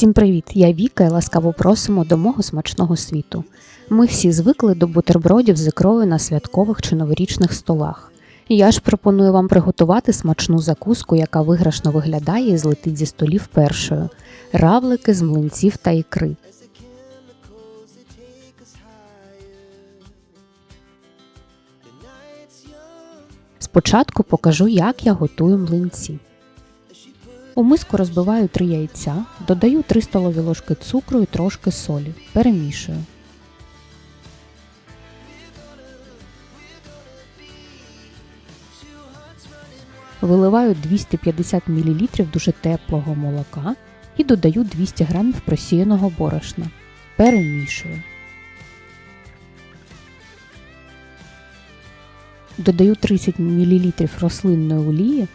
Всім привіт! Я Віка і ласкаво просимо до мого смачного світу. Ми всі звикли до бутербродів з ікрою на святкових чи новорічних столах. Я ж пропоную вам приготувати смачну закуску, яка виграшно виглядає і злетить зі столів першою: равлики з млинців та ікри. Спочатку покажу, як я готую млинці. У миску розбиваю 3 яйця, додаю 3 столові ложки цукру і трошки солі. Перемішую. Виливаю 250 мл дуже теплого молока і додаю 200 г просіяного борошна. Перемішую. Додаю 30 мл рослинної олії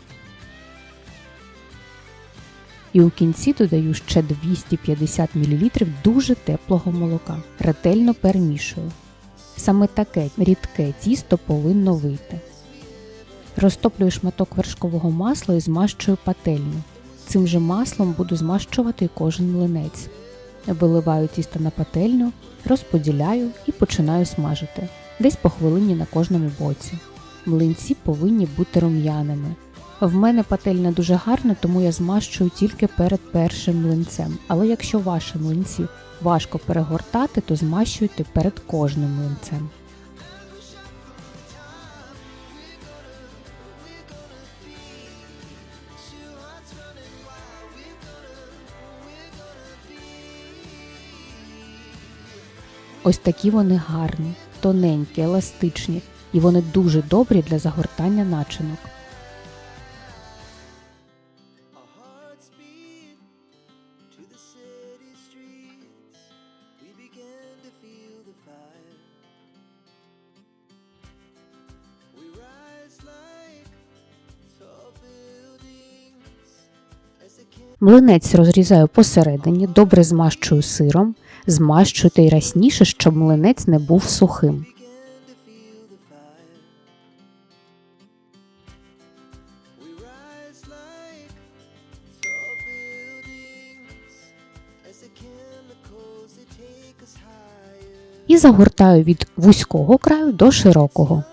і у кінці додаю ще 250 мл дуже теплого молока. Ретельно перемішую. Саме таке рідке тісто повинно вийти. Розтоплюю шматок вершкового масла і змащую пательню. Цим же маслом буду змащувати кожен млинець. Виливаю тісто на пательню, розподіляю і починаю смажити десь по хвилині на кожному боці. Млинці повинні бути рум'яними. В мене пательня дуже гарна, тому я змащую тільки перед першим млинцем. Але якщо ваші млинці важко перегортати, то змащуйте перед кожним млинцем. Ось такі вони гарні, тоненькі, еластичні, і вони дуже добрі для загортання начинок. Млинець розрізаю посередині, добре змащую сиром, змащуйте й рясніше, щоб млинець не був сухим. І загортаю від вузького краю до широкого.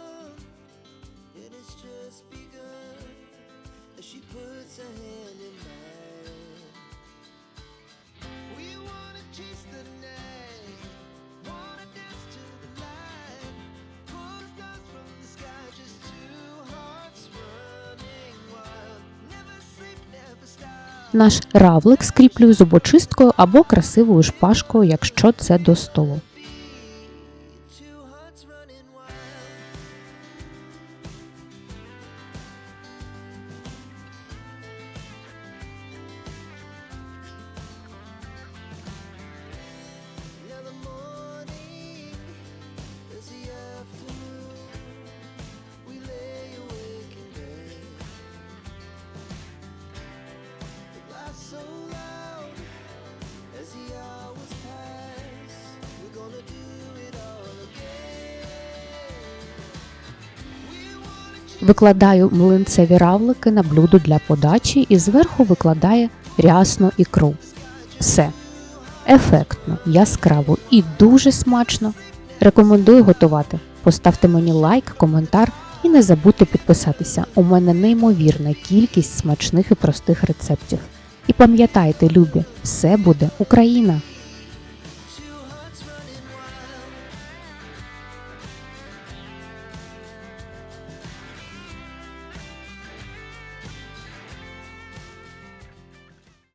Наш равлик скріплюю зубочисткою або красивою шпажкою, якщо це до столу. Викладаю млинцеві равлики на блюдо для подачі і зверху викладає рясну ікру. Все. Ефектно, яскраво і дуже смачно. Рекомендую готувати. Поставте мені лайк, коментар і не забудьте підписатися. У мене неймовірна кількість смачних і простих рецептів. І пам'ятайте, любі, все буде Україна!